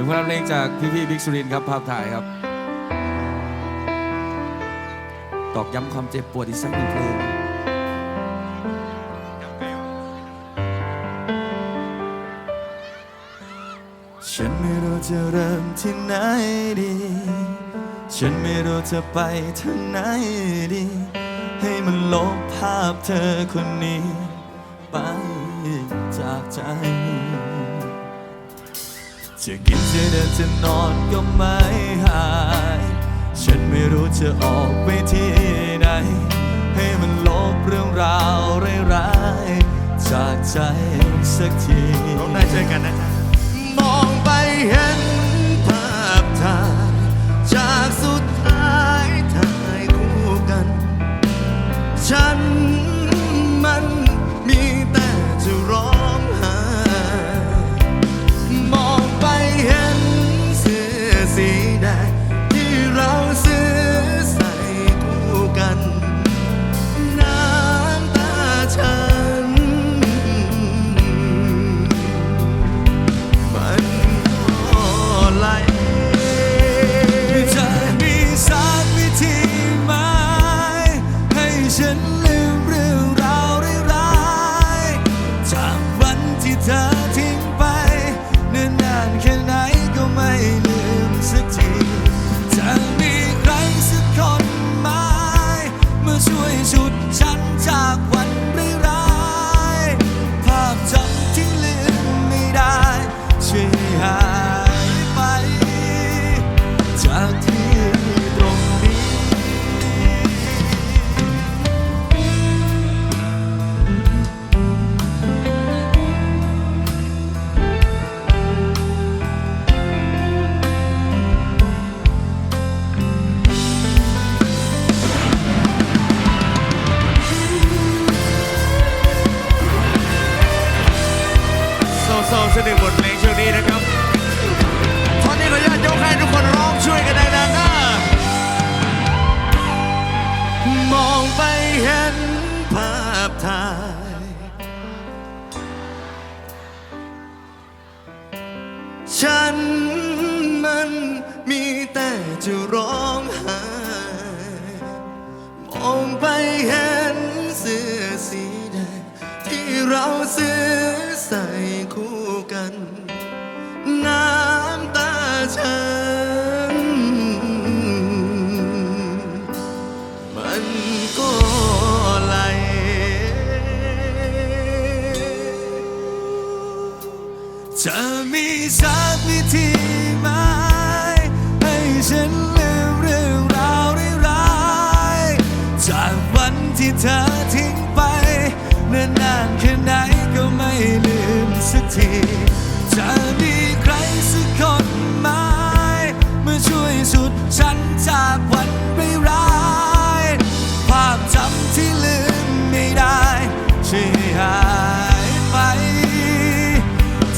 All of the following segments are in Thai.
ถึงพลังเพลงจากพี่พี่บิ๊กสุรินครับภาพถ่ายครับ ตอกย้ำความเจ็บปวดอีกสักหนึ่งเพลงฉันไม่รู้จะเริ่มที่ไหนดี ฉันไม่รู้จะไปทางไหนดี ให้มันลบภาพเธอคนนี้ ไปจากใจ จะกินจะเดินจะนอนก็ไม่หาย ฉันไม่รู้จะออกไปที่ไหน ให้มันลบเรื่องราวร้ายๆจากใจสักทีร้องได้ช่วยกันนะจ๊ะมองไปเห็นภาพถ่ายจากสุด ใเราซื้อใส่คู่กัน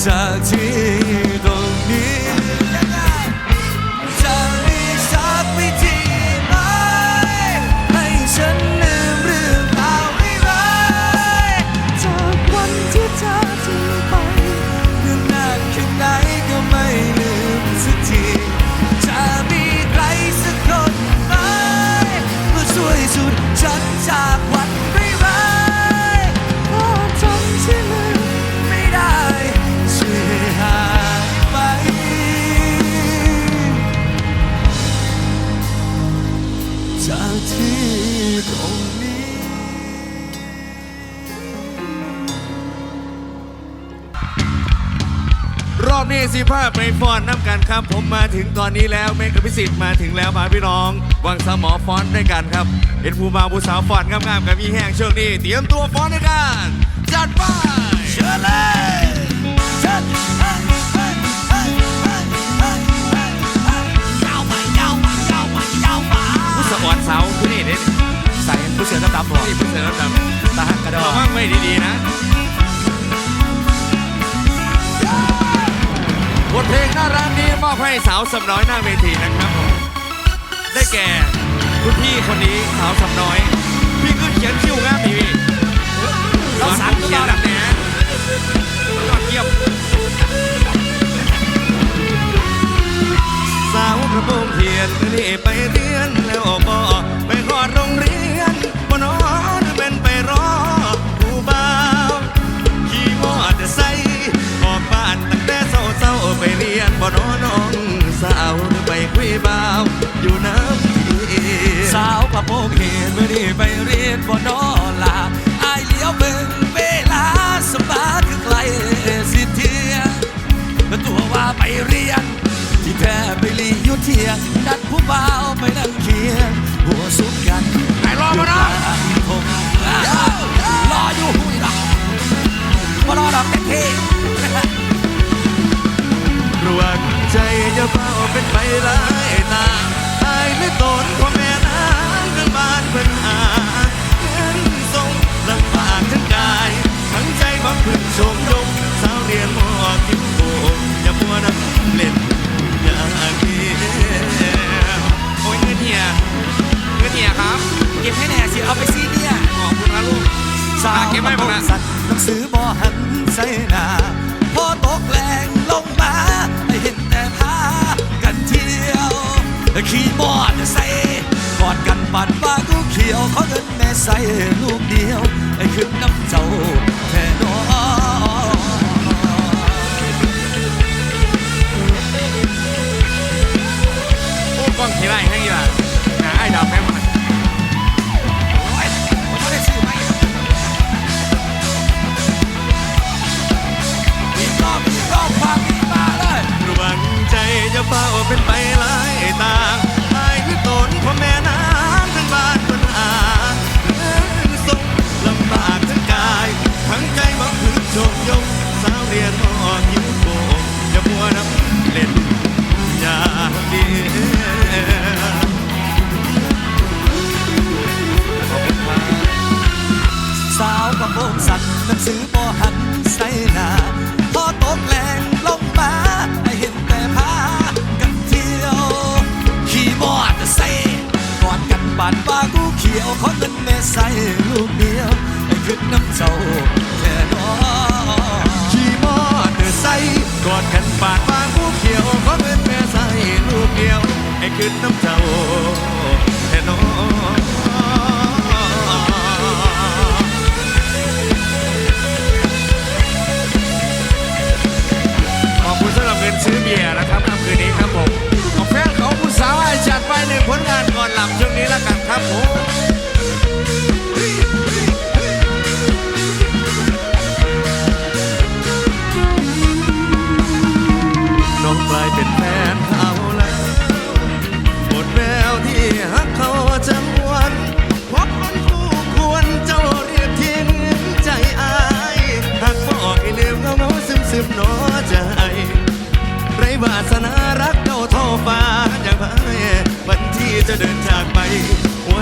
จา นี้สิภาพไปฟอนน้ำกันครับ ผมมาถึงตอนนี้แล้วเมฆกับพิสิทธิ์มาถึงแล้วพาพี่น้อง วังสมอฟอนด้วยกันครับเห็นผู้มาผู้สาวฟอนงามๆกับพี่แห้งช่วงนี้เตรียมตัวฟอนด้วยกัน จัดไปเชิญเลยเชิญเฮ้ยเฮ้ยเฮ้ยเฮ้ยเฮ้ยเฮ้ยเฮ้ยยาวไปยาวไปยาวไปยาวไปผู้สะออนสาผู้นี่เด็ดใส่ผู้เสือดำๆหรอนี่ผู้เสือดำตาหักกระดอระวังไว้ดีๆนะ บทเพลงน่ารักนี้มอบให้สาวสำน้อยหน้าเวทีนะครับผมได้แก่คุณพี่คนนี้สาวสำน้อย พี่ขึ้นเขียนคิ้วง่ามพี่เราสังเขียนแบบนี้ยอเยี่ยมสาวกระโปรงเทียนนี่ไปเตือนแล้วบอก น้อน้องสาวไปคุยบ่าวอยู่น้ำพีสาวกระโปรงเห็นเมื่อนี้ไปเรียนบ่นอลาอายเลี้ยวเบิ่งเวลาสบายคือไกลสิเทียตัวว่าไปเรียน ที่แท้ไปลีอยู่เทียนัดผู้บ่าว สาวเก็บไว้หมดละสัตว์หนังสือบ่หันใส่หน้าพอตกแรงลงมาให้เห็นแต่พากันเที่ยวขี่บอร์ดใส่กอดกันปัดว่ากูเขียวขอเงินแม่ใส่ลูกเดียวให้ขึ้นน้ำเจ้าแท่นอโอ้กล้องขี่ไล่ให้ยี่ล่ะหาไอ้ดาวแม่ รอบอีกรอบความมีมาเลยระวังใจจะเฝ้าเป็นไปหลายตาง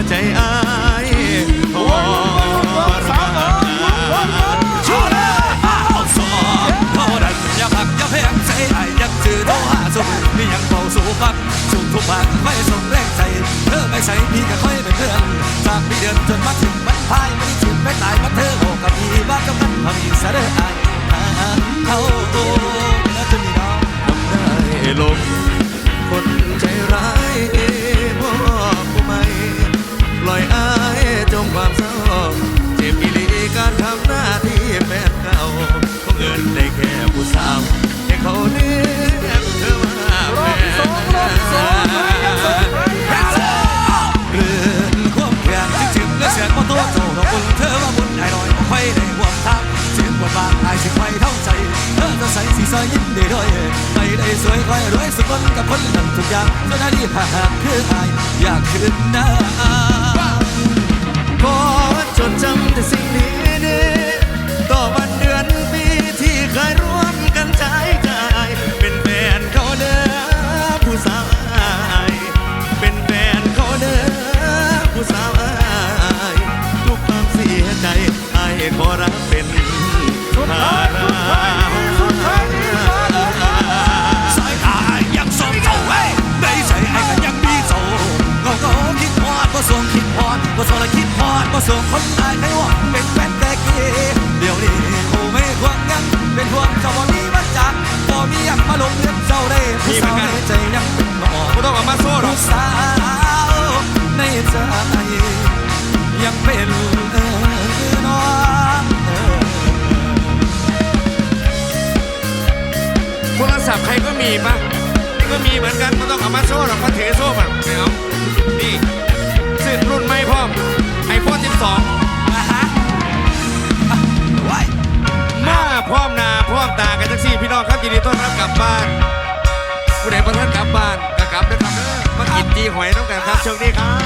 ใจอายทรมานชูเลยเอาสอบเขาดันอย่าพักอย่าแพงใจไอ้ยังจืดโทรหาสุขนี่ยังเฝ้าสู่ฟังสุขทุกบางไม่ส่งแรงใจเธอไม่ใช่พี่ก็ค่อยเป็นเพื่อนจากปีเดือนจนมาถึงบรรพายไม่ได้ถึงไม่ตายมาเธอโอ้กับพี่บ้านกับมันพอมีเสด็จไอ้เขาโตแล้วจะมีน้องได้ลงคนใจร้ายพ่อผู้ไม่ป ล่อยอายจมความเศร้าเจ็บอีหลีการทำหน้าที่แฟนเก่าคงเงินได้แค่ผู้สาวให้เขาเรียกเธอว่าแฟนเรื่องความแข็งที่จึงและเสียงมาตัวเจ้าดอกบุญเธอว่าบุญไอ้น้อยบ่ค่อยได้ห่วงทางเสียงปวดบางไอ้สิไฟเท่าใจเธอจะใส่สีสายยิ้มได้ด้วยไม่ได้สวยคอยรวยสุดคนกับคนนั้นทุกอย่างเจ้าหนอดีตผ่านคืออายอยากคืนหน้า ขอจดจำแต่สิ่งดีดีๆต่อวันเดือนปีที่เคยร่วมกันใจใจาย เป็นแฟนเขาเด้อผู้สาวอายเป็นแฟนเขาเด้อผู้สาวอายทุกความเสียใจอายขอรับเป็นภาระ มาส่งคนตายให่หวังเป็นแฟนแต่กีเดี๋ยวนี้คงไม่หวังงั้นเป็นห่วงเจ้าบ่มีมาจากบ่มีอยากมาลงเลือนเจ้าได้ผู้สาวในใจยังเป็นหมอไม่ต้องออกมาโซ่หรอกสาวในใจยังเป็นเออนอนโทรศัพท์ใครก็มีปะนี่ก็มีเหมือนกันไม่ต้องเอามาโซ่หรอกเขาถือโซ่แบบไม่เอานี่สืบรุ่นไม่พร้อมับบ้านผู้ใดบ่ท่านกลับบ้านก็กลับนะครับเด้อมากินจีหอยน้องกันครับช่วงนี้ครับ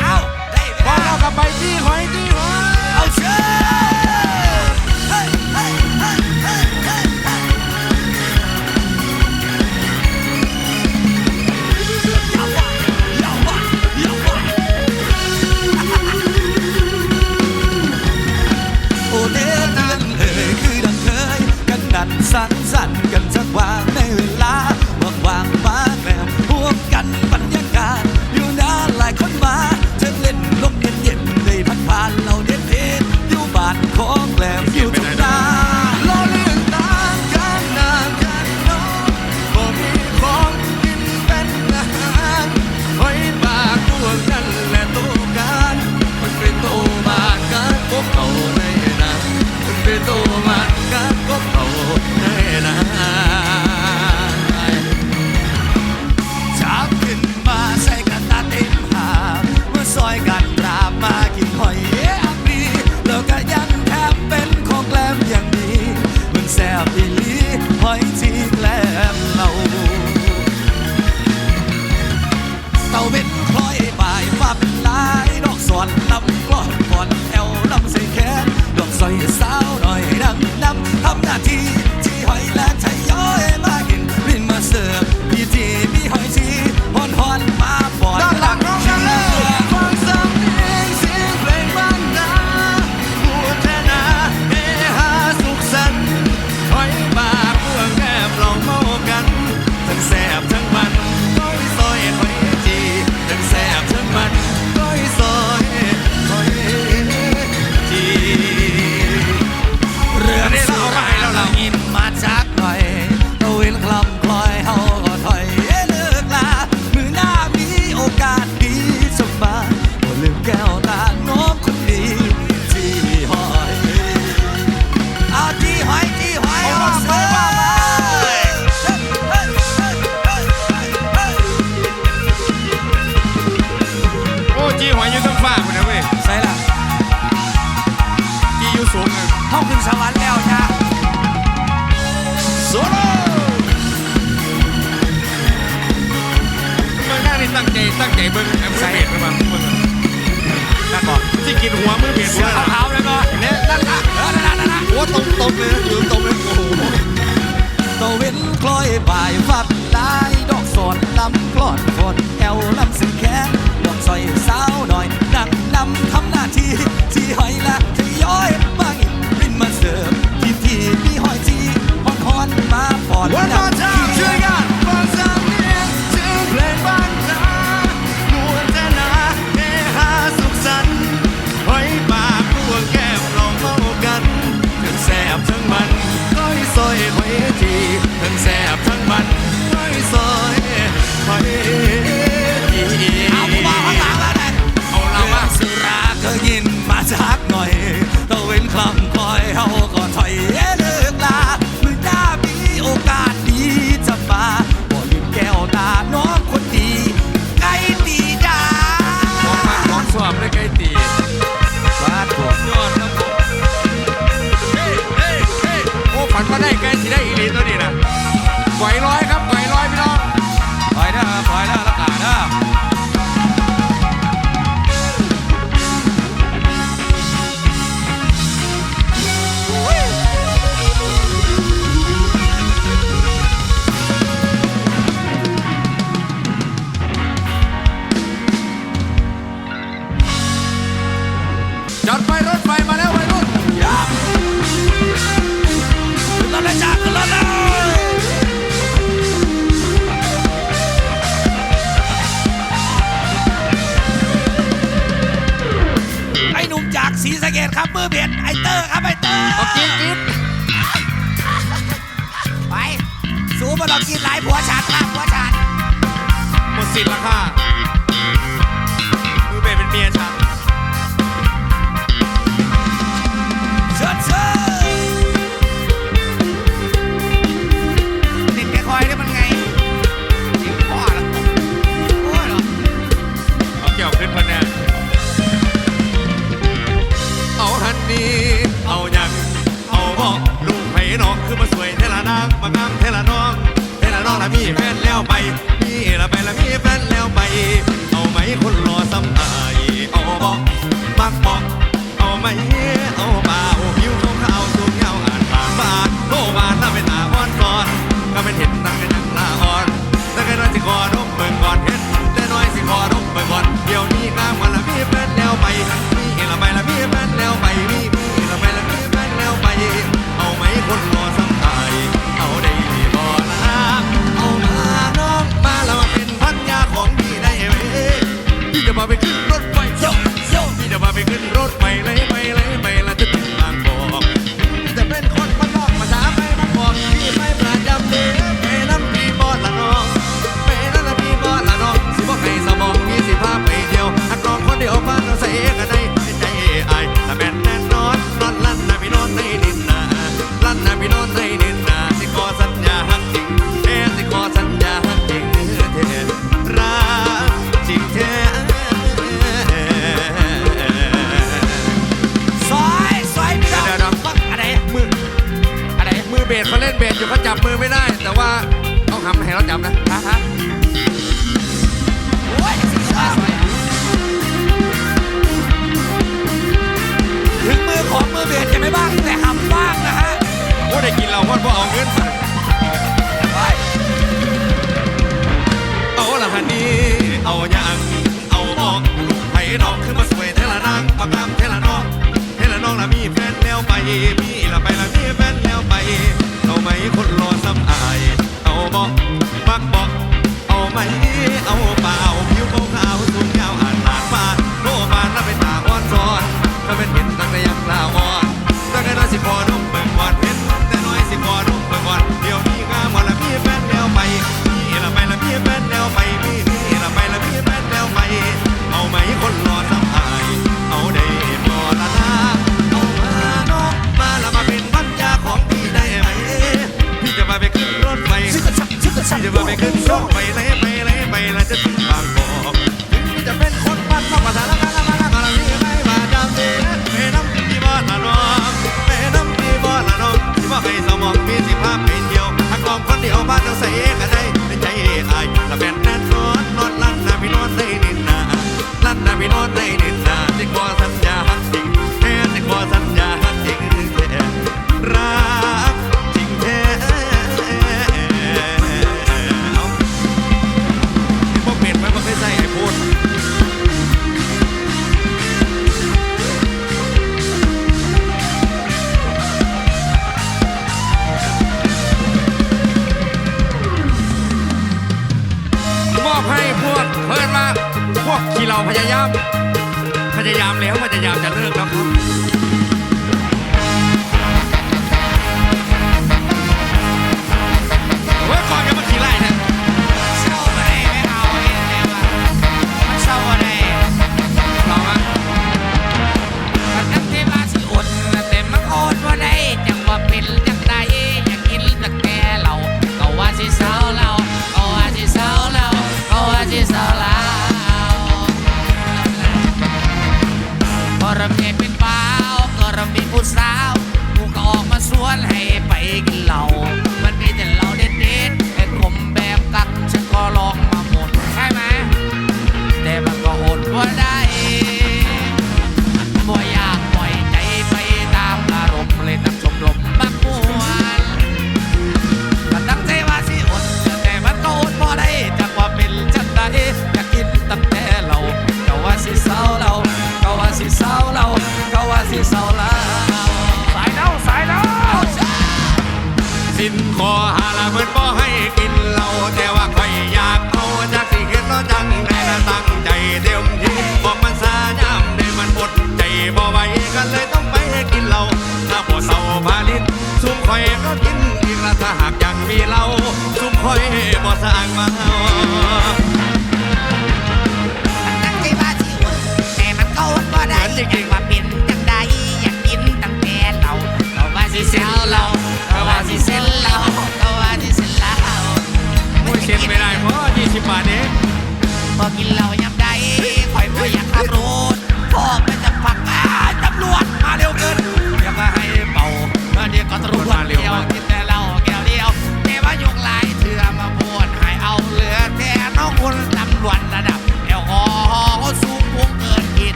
ดี๋เขาจับมือไม่ได้ แต่ว่าต้องทำให้เราจับนะฮะถึงมือของมือเบียสจะไม่บ้างแต่หำบ้างนะฮะโอ้ได้กินเราพ่อพ่อเอาเงินไปโอ้ยเอาละฮันนี่เอาอย่างเอาออกให้น้องขึ้นมาสวยเทละนางปากน้ำเทละน้องเทละน้องละมีแฟนแล้วไปมีละไปละมีแฟนแล้วไป ไหมคนรอซ้ำอาย เอาบอกมักบอก เอาไหมเอาเปล่าผิวขาวขาวสุ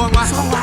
Sou a